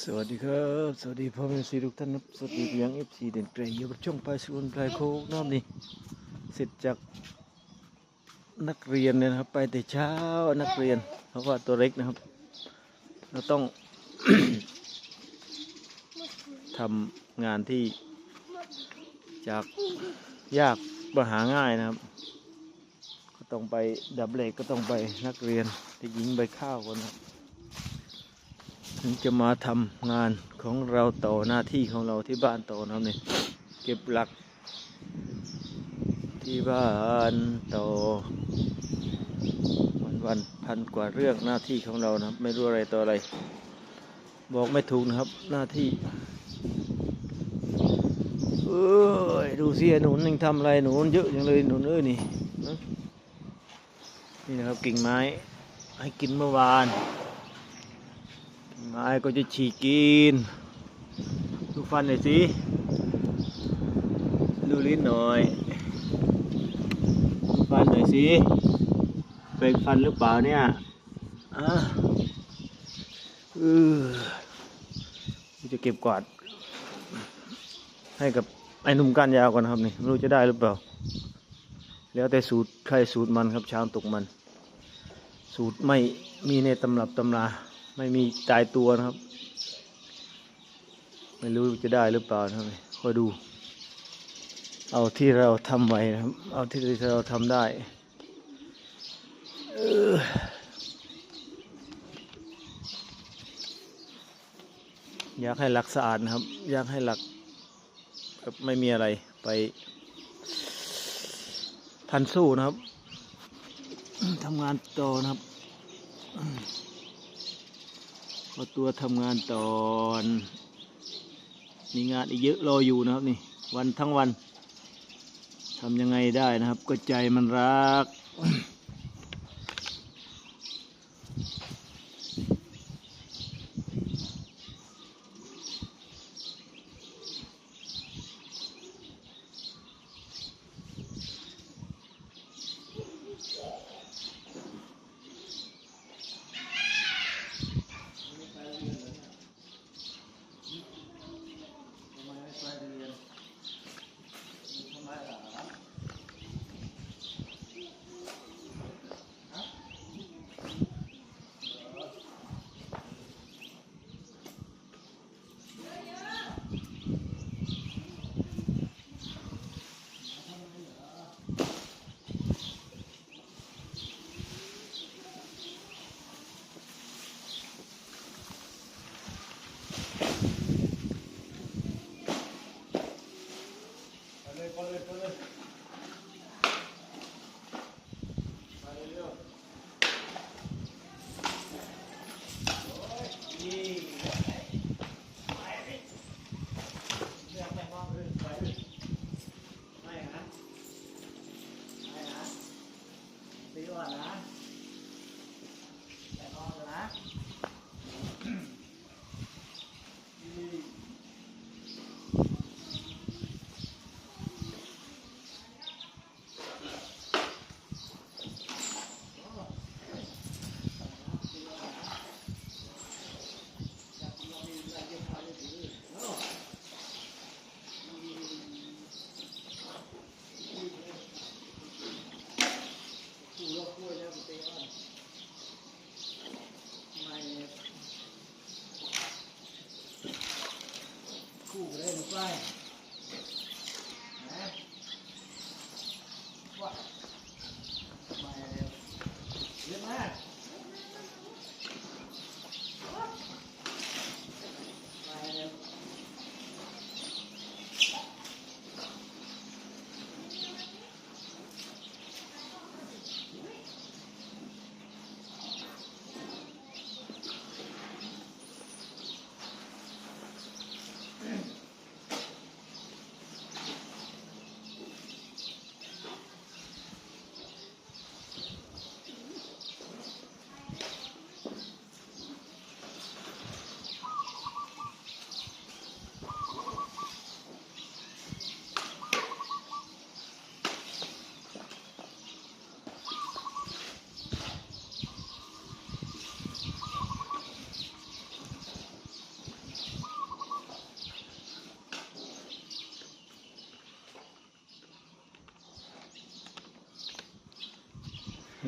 สวัสดีครับ สวัสดีพ่อแม่สีทุกท่านครับสวัสดีพี่ยังเอฟซีเด่นเกรย์อยู่กับช่องไปสุวรรณไพรโคกน้ำนี่เสร็จจากนักเรียนเนี่ยนะครับ ไปแต่เช้านักเรียนเพราะว่าตัวเล็กนะครับ เราต้องทำงานที่จากยากมาหาง่ายนะครับ ก็ต้องไปดับเบิลก็ต้องไปนักเรียนที่ยิงใบข้าวก่อนนะครับ ถึงจะมาทำงานของเราต่อหน้าที่ของเราที่บ้านต่อนะครับเนี่ยเก็บหลัก ที่บ้านต่อวันวันพันกว่าเรื่องหน้าที่ของเรานะครับ ไม่รู้อะไรต่ออะไร บอกไม่ถูกนะครับหน้าที่เอ้ยดูสิไอหนุนยังทำอะไรหนุนเยอะจังเลยหนุนเอ้ยนี่นะนี่นะครับกิ่งไม้ให้กินเมื่อวาน ไม้ก็จะฉีกกิน ดูฟันหน่อยสิ ดูลิ้นหน่อย ดูฟันหน่อยสิแปรงฟันหรือเปล่าเนี่ยอะเออจะเก็บกวาด ให้กับไอ้หนุ่มก้านยาวก่อนนะครับนี่ไม่รู้จะได้หรือเปล่า แล้วแต่สูตรใครสูตรมันครับช้างตกมัน สูตรไม่มีในตำรับตำรา ไม่มีตายตัวนะครับ ไม่รู้จะได้หรือเปล่านะครับคอยดู เอาที่เราทำไว้นะครับ เอาที่เราทำได้อยากให้หลักสะอาดนะครับ อยากให้หลักไม่มีอะไรไป พันสู้นะครับทำงานต่อนะครับ พอตัวทำงานตอน มีงานอีกเยอะรออยู่นะครับนี่ วันทั้งวันทำยังไงได้นะครับ ก็ใจมันรัก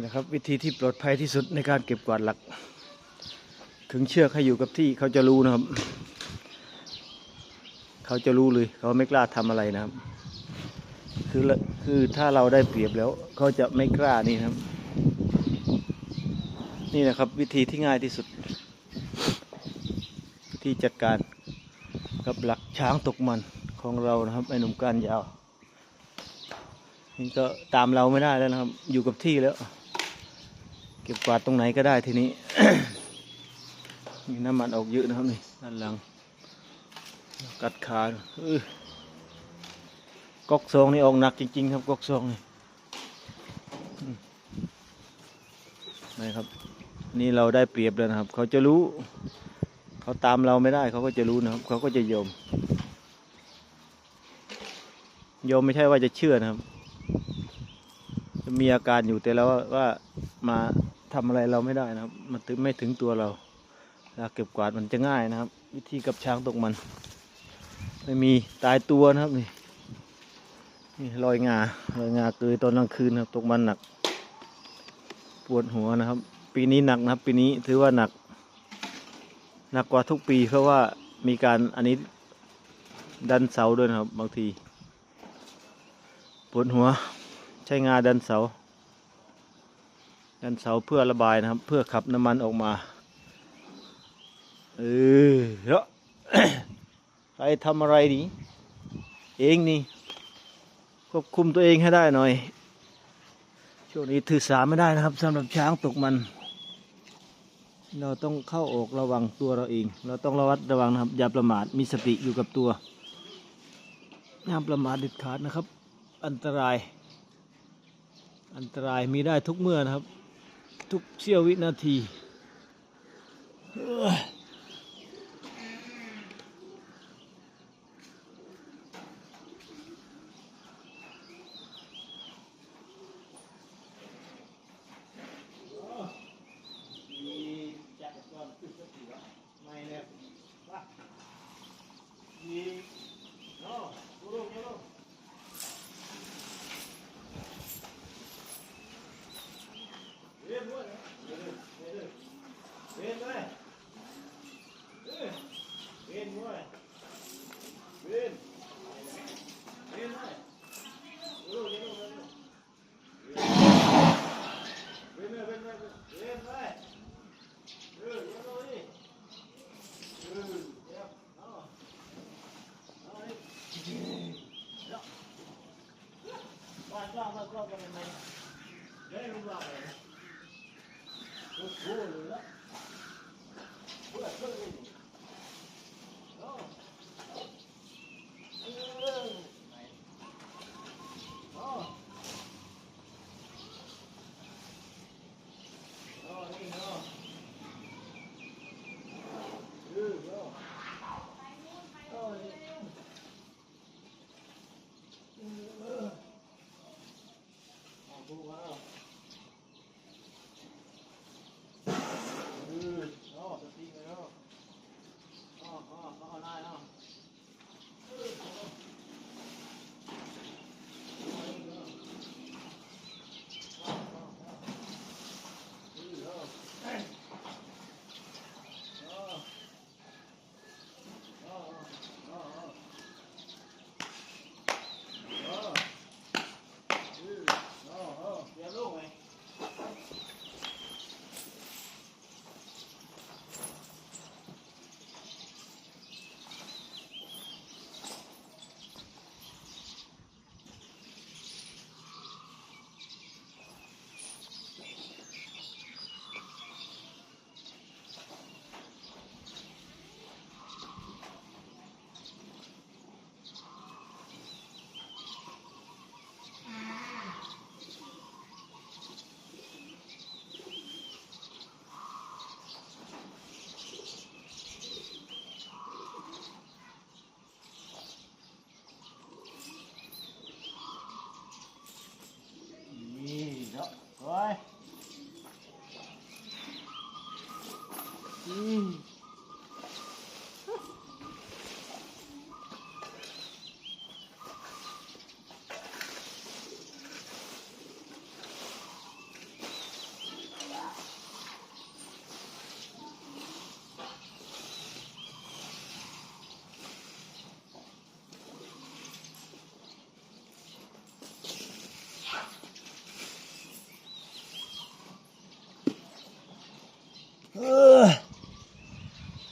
นี่นะครับ วิธีที่ปลอดภัยที่สุดในการเก็บกวาดหลักขึงเชือกให้อยู่กับที่เขาจะรู้นะครับ เขาจะรู้เลยเขาไม่กล้าทำอะไรนะครับ คือคือถ้าเราได้เปรียบแล้วเขาจะไม่กล้านี่นะครับ นี่นะครับ วิธีที่ง่ายที่สุดวิธีจัดการกับหลักช้างตกมันของเรานะครับไอ้หนุ่มก้านยาวนี่ก็ตามเราไม่ได้แล้วนะครับ อยู่กับที่แล้ว ก็บกวาดตรงไหนก็ได้ทีนี้ มีน้ำมันออกเยอะนะครับนี่ด้านหลัง กัดขาเออก๊อกซองนี่ออกหนักจริง ๆ ครับก๊อกซองนี่นะครับ นี่เราได้เปรียบแล้วนะครับ เขาจะรู้ เขาตามเราไม่ได้เขาก็จะรู้นะครับ เขาก็จะยอมยอมไม่ใช่ว่าจะเชื่อนะครับ จะมีอาการอยู่แต่แล้วว่าว่ามา ทำอะไรเราไม่ได้นะครับ มันถึงไม่ถึงตัวเราเวลาเก็บกวาดมันจะง่ายนะครับ วิธีกับช้างตกมัน ไม่มีตายตัวนะครับนี่นี่รอยงารอยงาเกยตอนกลางคืนนะครับ ตกมันหนัก ปวดหัวนะครับ ปีนี้หนักนะครับ ปีนี้ถือว่าหนัก หนักกว่าทุกปีเพราะว่ามีการอันนี้ดันเสาด้วยนะครับ บางทีปวดหัวใช้งาดันเสา ดันเสาเพื่อระบายนะครับ เพื่อขับน้ำมันออกมาเออเยอะใครทำอะไรนี่เองนี่ควบคุมตัวเองให้ได้หน่อย ช่วงนี้ถือสาไม่ได้นะครับสำหรับช้างตกมัน เราต้องเข้าออกระวังตัวเราเอง เราต้องระวัดระวังนะครับ อย่าประมาทมีสติอยู่กับตัวห้ามประมาทเด็ดขาดนะครับ อันตราย อันตรายมีได้ทุกเมื่อนะครับ ทุกเสี้ยววินาทีเอ้ย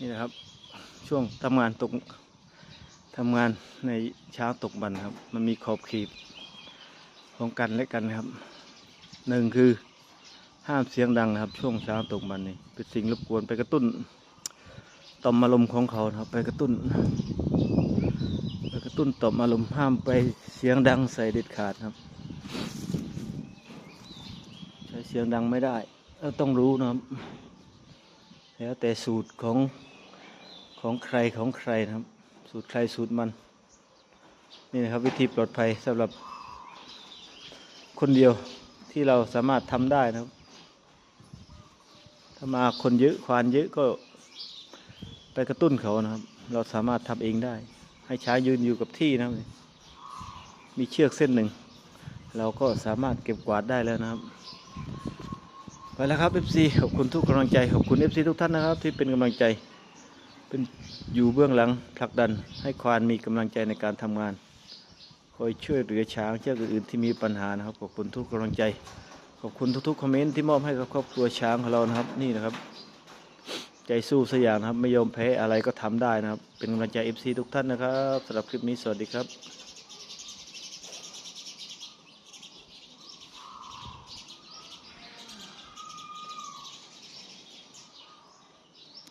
นี่นะครับ ช่วงทำงานตกทำงานในเช้าตกบันครับ มันมีขอบขีดของกันและกันนะครับหนึ่งคือห้ามเสียงดังนะครับ ช่วงเช้าตกบันนี่เป็นสิ่งรบกวนไปกระตุ้นต่อมอารมณ์ของเขาครับ ไปกระตุ้นไปกระตุ้นต่อมอารมณ์ห้ามไปเสียงดังใส่เด็ดขาดครับ ใช้เสียงดังไม่ได้ต้องรู้นะครับแล้วแต่สูตรของ ของใครของใครนะครับ สูตรใครสูตรมัน นี่นะครับวิธีปลอดภัยสำหรับคนเดียวที่เราสามารถทำได้นะครับ ถ้ามาคนเยอะควานเยอะก็ไปกระตุ้นเขานะครับ เราสามารถทำเองได้ ให้ช้างยืนอยู่กับที่นะครับ มีเชือกเส้นหนึ่ง เราก็สามารถเก็บกวาดได้แล้วนะครับไปแล้วครับ FC ขอบคุณทุกกำลังใจ ขอบคุณ FC ทุกท่านนะครับ ที่เป็นกำลังใจ เป็นอยู่เบื้องหลังผลักดันให้ควานมีกำลังใจในการทำงาน คอยช่วยเหลือช้างเชือกอื่นที่มีปัญหานะครับขอบคุณทุกกำลังใจ ขอบคุณทุกๆคอมเมนต์ที่มอบให้กับครอบครัวช้างของเรานะครับ นี่นะครับ ใจสู้สกอยางนะครับ ไม่ยอมแพ้อะไรก็ทำได้นะครับ เป็นกำลังใจ FC ทุกท่านนะครับสำหรับคลิปนี้สวัสดีครับ